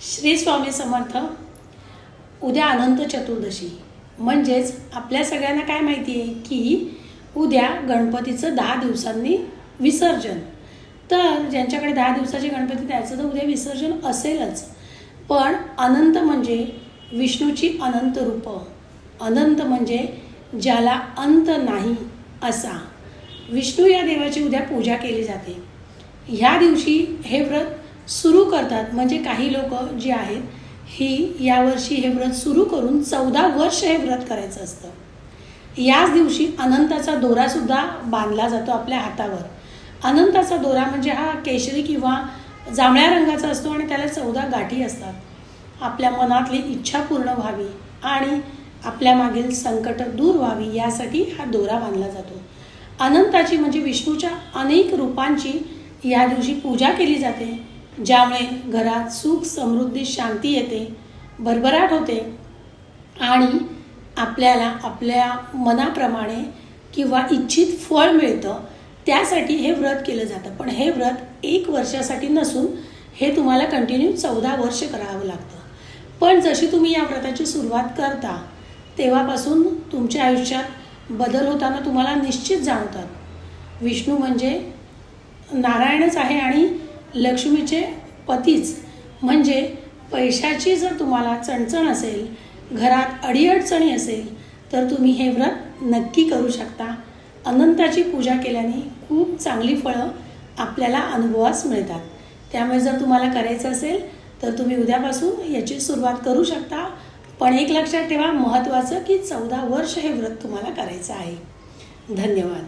श्री स्वामी समर्थ उद्या अनंत चतुर्दशी. म्हणजेच आपल्या सगळ्यांना काय माहिती आहे की उद्या गणपतीचं दहा दिवसांनी विसर्जन. तर ज्यांच्याकडे दहा दिवसाचे गणपती त्याचं तर उद्या विसर्जन असेलच. पण अनंत म्हणजे विष्णूची अनंत रूपं. अनंत म्हणजे ज्याला अंत नाही असा. विष्णू या देवाची उद्या पूजा केली जाते. ह्या दिवशी हे व्रत सुरू करतात. म्हणजे काही लोक जी आहेत ही यावर्षी हे व्रत सुरू करून चौदा वर्ष हे व्रत करायचं असतं. याच दिवशी अनंताचा दोरासुद्धा बांधला जातो आपल्या हातावर. अनंताचा दोरा म्हणजे हा केशरी किंवा जांभळ्या रंगाचा असतो आणि त्याला चौदा गाठी असतात. आपल्या मनातली इच्छा पूर्ण व्हावी आणि आपल्या मागील संकट दूर व्हावी यासाठी हा दोरा बांधला जातो. अनंताची म्हणजे विष्णूच्या अनेक रूपांची या दिवशी पूजा केली जाते. ज्यामुळे घरात सुख समृद्धी शांती येते भरभराट होते. आणि आपल्याला आपल्या मनाप्रमाणे किंवा इच्छित फळ मिळतं त्यासाठी हे व्रत केलं जातं. पण हे व्रत एक वर्षासाठी नसून हे तुम्हाला कंटिन्यू चौदा वर्ष करावं लागतं. पण जशी तुम्ही या व्रताची सुरुवात करता तेव्हापासून तुमच्या आयुष्यात बदल होताना तुम्हाला निश्चित जाणवतात. विष्णू म्हणजे नारायणच आहे आणि लक्ष्मीचे पतीच. म्हणजे पैशाची जर तुम्हाला चणचण असेल घरात अडीअडचणी असेल तर तुम्ही हे व्रत नक्की करू शकता. अनंताची पूजा केल्याने खूप चांगली फळं आपल्याला अनुभवास मिळतात. त्यामुळे जर तुम्हाला करायचं असेल तर तुम्ही उद्यापासून याची सुरुवात करू शकता. पण एक लक्षात ठेवा महत्त्वाचं की चौदा वर्ष हे व्रत तुम्हाला करायचं आहे. धन्यवाद.